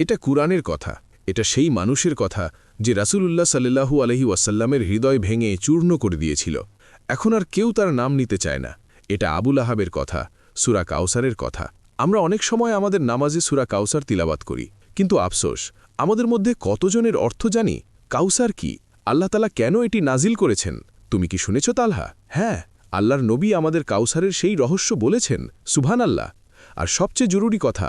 এটা কুরআনের কথা, এটা সেই মানুষের কথা যে রাসুলুল্লাহ সাল্লাল্লাহু আলহি ওয়াসাল্লামের হৃদয় ভেঙে চূর্ণ করে দিয়েছিল। এখন আর কেউ তার নাম নিতে চায় না। এটা আবুল আহাবের কথা, সুরা কাউসারের কথা। আমরা অনেক সময় আমাদের নামাজে সুরা কাউসার তিলাবাত করি। কিন্তু আফসোস, আমাদের মধ্যে কতজনের অর্থ জানি? কাউসার কি? আল্লাহ তালা কেন এটি নাজিল করেছেন? তুমি কি শুনেছ তালহা? হ্যাঁ আল্লাহর নবী আমাদের কাউসারের সেই রহস্য বলেছেন সুভান আল্লাহ আর সবচেয়ে জরুরি কথা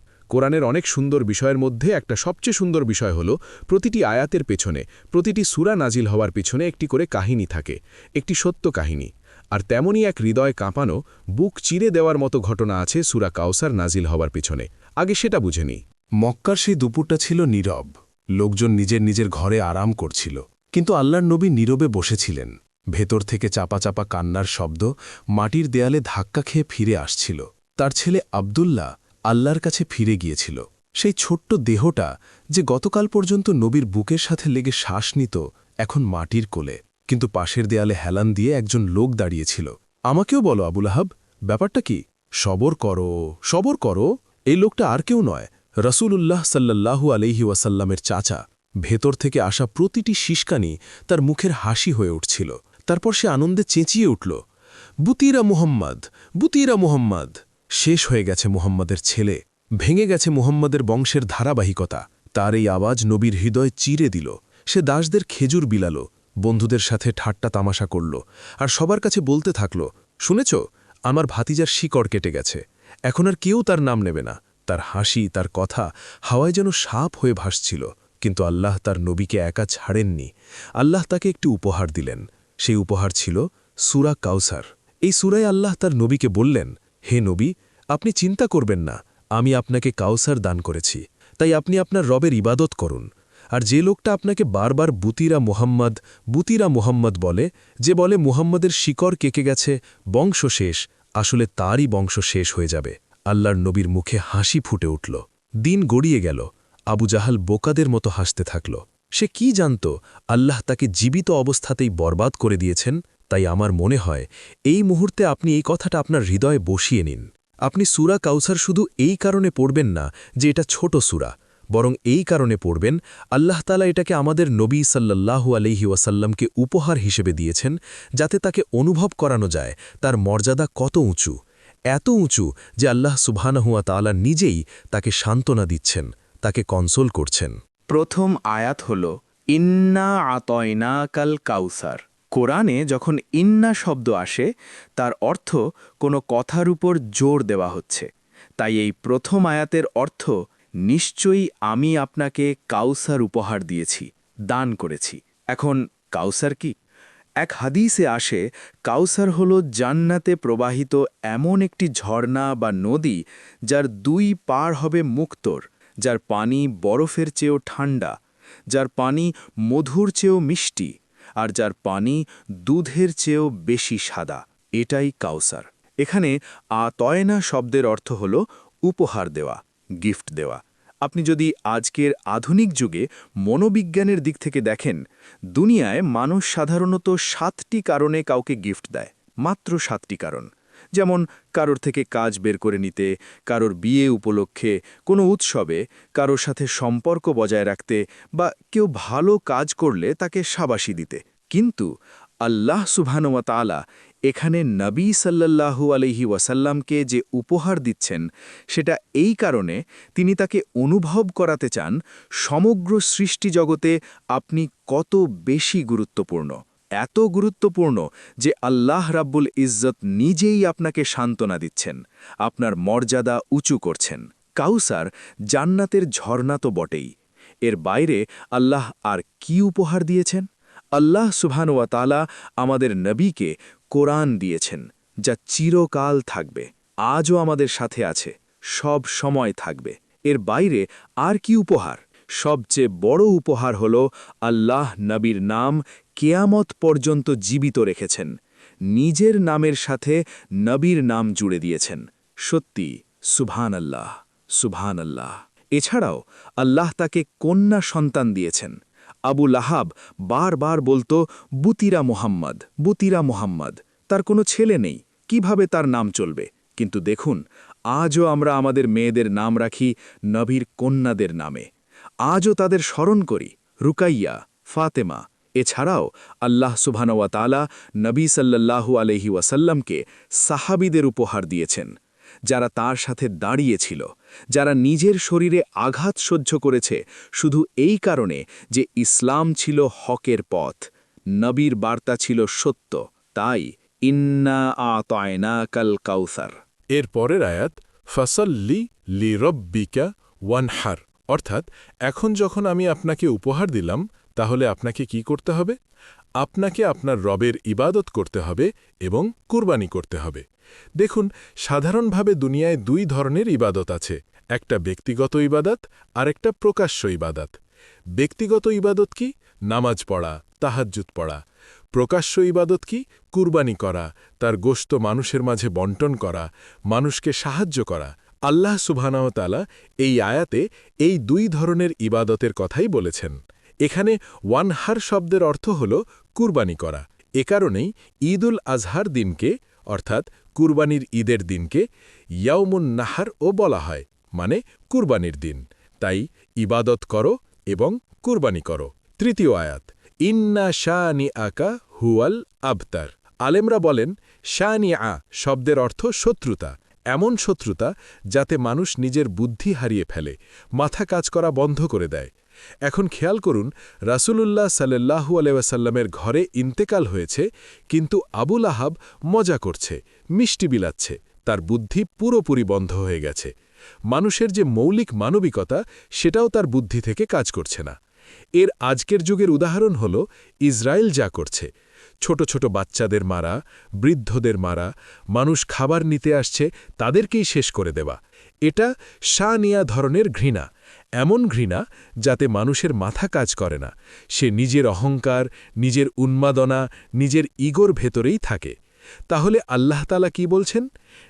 কোরআনের অনেক সুন্দর বিষয়ের মধ্যে একটা সবচেয়ে সুন্দর বিষয় হল, প্রতিটি আয়াতের পেছনে, প্রতিটি সুরা নাজিল হওয়ার পিছনে একটি করে কাহিনী থাকে, একটি সত্য কাহিনী। আর তেমনই এক হৃদয় কাঁপানো, বুক চিরে দেওয়ার মতো ঘটনা আছে সুরা কাউসার নাজিল হওয়ার পিছনে। আগে সেটা বুঝেনি মক্কার সেই দুপুরটা ছিল নীরব। লোকজন নিজের নিজের ঘরে আরাম করছিল। কিন্তু আল্লাহর নবী নীরবে বসেছিলেন। ভেতর থেকে চাপা চাপা কান্নার শব্দ মাটির দেয়ালে ধাক্কা খেয়ে ফিরে আসছিল। তার ছেলে আবদুল্লাহ আল্লাহর কাছে ফিরে গিয়েছিল। সেই ছোট্ট দেহটা যে গতকাল পর্যন্ত নবীর বুকের সাথে লেগে শ্বাস নিত, এখন মাটির কোলে। কিন্তু পাশের দেয়ালে হেলান দিয়ে একজন লোক দাঁড়িয়েছিল। আমাকেও বলো, আবুল আহাব, ব্যাপারটা কি? সবর করো সবর করো, এই লোকটা আর কেউ নয়, রসুলুল্লাহ সাল্লাল্লাহু আলহি ওয়াসাল্লামের চাচা। ভেতর থেকে আসা প্রতিটি শিষ্কানি তার মুখের হাসি হয়ে উঠছিল। তারপর সে আনন্দে চেঁচিয়ে উঠল, বুতিরা মুহাম্মদ বুতিরা মুহাম্মদ। শেষ হয়ে গেছে মুহাম্মদের ছেলে, ভেঙে গেছে মুহাম্মদের বংশের ধারাবাহিকতা। তার এই আওয়াজ নবীর হৃদয় চিরে দিল। সে দাসদের খেজুর বিলাল, বন্ধুদের সাথে ঠাট্টা তামাশা করল, আর সবার কাছে বলতে থাকল, শুনেছ, আমার ভাতিজার শিকড় কেটে গেছে। এখন আর কেউ তার নাম নেবে না। তার হাসি, তার কথা হাওয়ায় যেন সাপ হয়ে ভাসছিল, কিন্তু আল্লাহ তার নবীকে একা ছাড়েননি। আল্লাহ তাকে একটি উপহার দিলেন। সেই উপহার ছিল সুরা কাউসার। এই সুরায় আল্লাহ তার নবীকে বললেন হে নবী, আপনি চিন্তা করবেন না, আমি আপনাকে কাউসার দান করেছি, তাই আপনি আপনার রবের ইবাদত করুন। আর যে লোকটা আপনাকে বারবার বুতিরা মুহাম্মদ বুতিরা মুহাম্মদ বলে, যে বলে মুহাম্মদের শিকড় কেকে গেছে, বংশ শেষ, আসলে তারই বংশ শেষ হয়ে যাবে। আল্লাহর নবীর মুখে হাসি ফুটে উঠল। দিন গড়িয়ে গেল। আবু জাহাল বোকাদের মতো হাসতে থাকল। সে কি জানত, আল্লাহ তাকে জীবিত অবস্থাতেই বরবাদ করে দিয়েছেন? তাই আমার মনে হয় এই মুহূর্তে আপনি এই কথাটা আপনার হৃদয়ে বসিয়ে নিন। আপনি সুরা কাউসার শুধু এই কারণে পড়বেন না যে এটা ছোট সুরা, বরং এই কারণে পড়বেন, আল্লাহ তালা এটাকে আমাদের নবী সাল্লাল্লাহু আলহি ওয়াসাল্লামকে উপহার হিসেবে দিয়েছেন যাতে তাকে অনুভব করানো যায় তার মর্যাদা কত উঁচু, এত উঁচু যে আল্লাহ সুবহানাহুয়া তালা নিজেই তাকে সান্ত্বনা দিচ্ছেন, তাকে কনসোল করছেন। প্রথম আয়াত হল, ইন্না আতয়না কাল কাউসার। কোরআনে যখন ইন্না শব্দ আসে, তার অর্থ কোনো কথার উপর জোর দেওয়া হচ্ছে। তাই এই প্রথম আয়াতের অর্থ, নিশ্চয়ই আমি আপনাকে কাউসার উপহার দিয়েছি, দান করেছি। এখন কাউসার কি? এক হাদিসে আসে, কাউসার হল জান্নাতে প্রবাহিত এমন একটি ঝর্ণা বা নদী, যার দুই পার হবে মুক্তর, যার পানি বরফের চেয়েও ঠান্ডা, যার পানি মধুর চেয়েও মিষ্টি। আর যার পানি দুধের চেয়েও বেশি সাদা। এটাই কাউসার। এখানে আতয়না শব্দের অর্থ হল উপহার দেওয়া, গিফট দেওয়া। আপনি যদি আজকের আধুনিক যুগে মনোবিজ্ঞানের দিক থেকে দেখেন, দুনিয়ায় মানুষ সাধারণত সাতটি কারণে কাউকে গিফট দেয়, মাত্র সাতটি কারণ। যেমন, কারোর থেকে কাজ বের করে নিতে, কারোর বিয়ে উপলক্ষে, কোনো উৎসবে, কারোর সাথে সম্পর্ক বজায় রাখতে বা কেউ ভালো কাজ করলে তাকে সাবাসী দিতে। কিন্তু আল্লাহ সুবহানুয়া তাআলা এখানে নবী সাল্লাল্লাহু আলহি ওয়াসাল্লামকে যে উপহার দিচ্ছেন, সেটা এই কারণে তিনি তাকে অনুভব করাতে চান সমগ্র সৃষ্টি জগতে আপনি কত বেশি গুরুত্বপূর্ণ। এত গুরুত্বপূর্ণ যে আল্লাহ রাব্বুল ইজ্জত নিজেই আপনাকে সান্ত্বনা দিচ্ছেন, আপনার মর্যাদা উঁচু করছেন। কাউসার জান্নাতের ঝর্ণা তো বটেই। এর বাইরে আল্লাহ আর কি উপহার দিয়েছেন? আল্লাহ সুবহানুয়া তালা আমাদের নবীকে কোরআন দিয়েছেন, যা চিরকাল থাকবে, আজও আমাদের সাথে আছে, সব সময় থাকবে। এর বাইরে আর কি উপহার? সবচেয়ে বড় উপহার হল আল্লাহ নবীর নাম কেয়ামত পর্যন্ত জীবিত রেখেছেন, নিজের নামের সাথে নবীর নাম জুড়ে দিয়েছেন। সত্যি সুভান আল্লাহ সুভান আল্লাহ এছাড়াও আল্লাহ তাকে কন্যা সন্তান দিয়েছেন আবু লাহাব বারবার বলতো, বুতিরা মোহাম্মদ বুতিরা মোহাম্মদ, তার কোনো ছেলে নেই, কীভাবে তার নাম চলবে? কিন্তু দেখুন, আজও আমরা আমাদের মেয়েদের নাম রাখি নবীর কন্যাদের নামে। আজও তাদের স্মরণ করি, রুকাইয়া, ফাতেমা। এছাড়াও আল্লাহ সুবহানওয়া তালা নবী সাল্লাল্লাহু আলহি ওয়াসাল্লামকে সাহাবিদের উপহার দিয়েছেন। যারা তার সাথে দাঁড়িয়েছিল, যারা নিজের শরীরে আঘাত সহ্য করেছে, শুধু এই কারণে যে ইসলাম ছিল হকের পথ, নবীর বার্তা ছিল সত্য, তাই ইন্না আতয়না কাল কাউসার। এর পরের আয়াত, ফসল্লি লি রব্বিকা ওয়ানহার, অর্থাৎ এখন যখন আমি আপনাকে উপহার দিলাম, তাহলে আপনাকে কি করতে হবে? আপনাকে আপনার রবের ইবাদত করতে হবে এবং কুরবানি করতে হবে। দেখুন, সাধারণভাবে দুনিয়ায় দুই ধরনের ইবাদত আছে, একটা ব্যক্তিগত ইবাদত আর একটা প্রকাশ্য ইবাদত। ব্যক্তিগত ইবাদত কি? নামাজ পড়া, তাহাজ্জুদ পড়া। প্রকাশ্য ইবাদত কি? কুরবানি করা, তার গোস্ত মানুষের মাঝে বন্টন করা, মানুষকে সাহায্য করা। আল্লাহ সুবহানাওতালা এই আয়াতে এই দুই ধরনের ইবাদতের কথাই বলেছেন। এখানে ওয়ানহার শব্দের অর্থ হল কুরবানি করা। এ কারণেই ঈদ উল আজহার দিনকে, অর্থাৎ কুরবানির ঈদের দিনকে ইয়াউমুন নাহার ও বলা হয় মানে কুরবানির দিন। তাই ইবাদত করো এবং কুরবানি করো। তৃতীয় আয়াত, ইন্না শানি আকা হুয়াল আবতার। আলেমরা বলেন শানি আ শব্দের অর্থ শত্রুতা। এমন শত্রুতা যাতে মানুষ নিজের বুদ্ধি হারিয়ে ফেলে, মাথা কাজ করা বন্ধ করে দেয়। এখন খেয়াল করুন, রাসূলুল্লাহ সাল্লাল্লাহু আলাইসাল্লামের ঘরে ইন্তেকাল হয়েছে, কিন্তু আবুল আহাব মজা করছে, মিষ্টি বিলাচ্ছে, তার বুদ্ধি পুরোপুরি বন্ধ হয়ে গেছে। মানুষের যে মৌলিক মানবিকতা, সেটাও তার বুদ্ধি থেকে কাজ করছে না। এর আজকের যুগের উদাহরণ হল, ইসরায়েল যা করছে। ছোট ছোট বাচ্চাদের মারা, বৃদ্ধদের মারা, মানুষ খাবার নিতে আসছে, তাদেরকেই শেষ করে দেওয়া। এটা শানিয়া ধরনের ঘৃণা, এমন ঘৃণা যাতে মানুষের মাথা কাজ করে না। সে নিজের অহংকার, নিজের উন্মাদনা, নিজের ইগোর ভেতরেই থাকে। তাহলে আল্লাহ তালা কি বলছেন?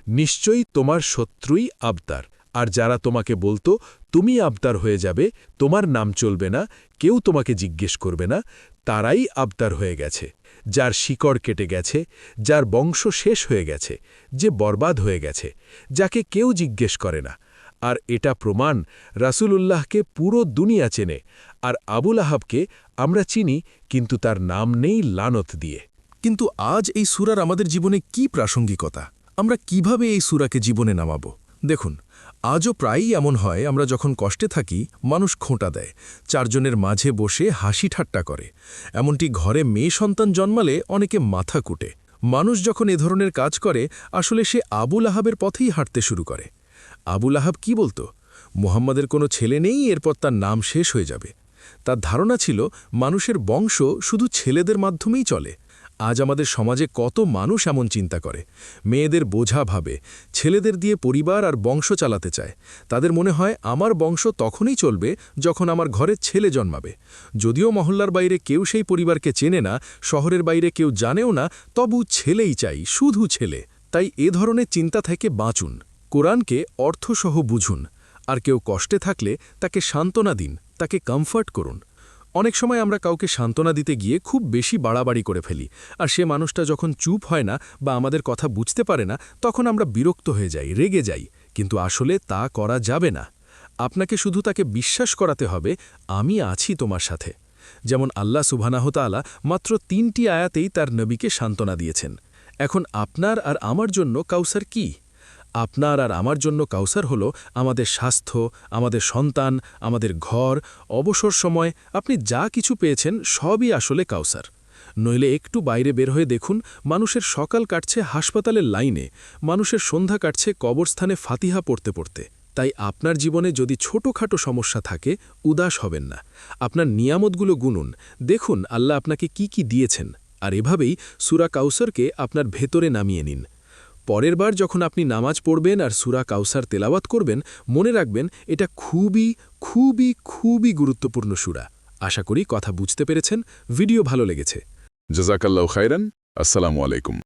নিশ্চয়ই তোমার শত্রুই আবদার। আর যারা তোমাকে বলতো, তুমি আবদার হয়ে যাবে, তোমার নাম চলবে না, কেউ তোমাকে জিজ্ঞেস করবে না তারাই আবতার হয়ে গেছে, যার শিকড় কেটে গেছে, যার বংশ শেষ হয়ে গেছে, যে বরবাদ হয়ে গেছে, যাকে কেউ জিজ্ঞেস করে না। আর এটা প্রমাণ রাসূলুল্লাহকে পুরো দুনিয়া চেনে, আর আবুল আহাবকে আমরা চিনি, কিন্তু তার নাম নেই লানত দিয়ে। কিন্তু আজ এই সুরার আমাদের জীবনে কি প্রাসঙ্গিকতা? আমরা কীভাবে এই সুরাকে জীবনে নামাব? দেখুন আজও প্রায়ই এমন হয়, আমরা যখন কষ্টে থাকি, মানুষ খোঁটা দেয়, চারজনের মাঝে বসে হাসি ঠাট্টা করে। এমনটি ঘরে মেয়ে সন্তান জন্মালে অনেকে মাথা কুটে। মানুষ যখন এ ধরনের কাজ করে, আসলে সে আবুল আহাবের পথেই হাঁটতে শুরু করে। আবুল আহাব কি বলতো? মুহাম্মাদের কোনো ছেলে নেই, এরপর তার নাম শেষ হয়ে যাবে। তার ধারণা ছিল, মানুষের বংশ শুধু ছেলেদের মাধ্যমেই চলে আজ আমাদের সমাজে কত মানুষ এমন চিন্তা করে। মেয়েদের বোঝা ভাবে, ছেলেদের দিয়ে পরিবার আর বংশ চালাতে চায়। তাদের মনে হয়, আমার বংশ তখনই চলবে যখন আমার ঘরে ছেলে জন্মাবে। যদিও মহল্লার বাইরে কেউ সেই পরিবারকে চেনে না, শহরের বাইরে কেউ জানেও না, তবু ছেলেই চাই, শুধু ছেলে। তাই এ ধরনের চিন্তা থেকে বাঁচুন। কোরআনকে অর্থসহ বুঝুন। আর কেউ কষ্টে থাকলে তাকে সান্ত্বনা দিন, তাকে কমফর্ট করুন। অনেক সময় আমরা কাউকে সান্ত্বনা দিতে গিয়ে খুব বেশি বাড়াবাড়ি করে ফেলি, আর সে মানুষটা যখন চুপ হয় না বা আমাদের কথা বুঝতে পারে না, তখন আমরা বিরক্ত হয়ে যাই, রেগে যাই। কিন্তু আসলে তা করা যাবে না। আপনাকে শুধু তাকে বিশ্বাস করাতে হবে, আমি আছি তোমার সাথে। যেমন আল্লাহ সুবহানাহতালা মাত্র তিনটি আয়াতেই তার নবীকে সান্ত্বনা দিয়েছেন। এখন আপনার আর আমার জন্য কাউসার কি? আপনার আর আমার জন্য কাউসার হল আমাদের স্বাস্থ্য, আমাদের সন্তান, আমাদের ঘর, অবসর সময়, আপনি যা কিছু পেয়েছেন সবই আসলে কাউসার। নইলে একটু বাইরে বের হয়ে দেখুন, মানুষের সকাল কাটছে হাসপাতালের লাইনে, মানুষের সন্ধ্যা কাটছে কবরস্থানে ফাতিহা পড়তে পড়তে। তাই আপনার জীবনে যদি ছোটোখাটো সমস্যা থাকে, উদাস হবেন না। আপনার নিয়ামতগুলো গুনুন, দেখুন আল্লাহ আপনাকে কি কি দিয়েছেন, আর এভাবেই সুরা কাউসারকে আপনার ভেতরে নামিয়ে নিন। পরের বার যখন আপনি নামাজ পড়বেন আর সুরা কাউসার তেলাওয়াত করবেন, মনে রাখবেন এটা খুবই খুবই খুবই গুরুত্বপূর্ণ সুরা। আশা করি কথা বুঝতে পেরেছেন, ভিডিও ভালো লেগেছে। জাজাকাল্লাহ খাইরান আসসালামু আলাইকুম।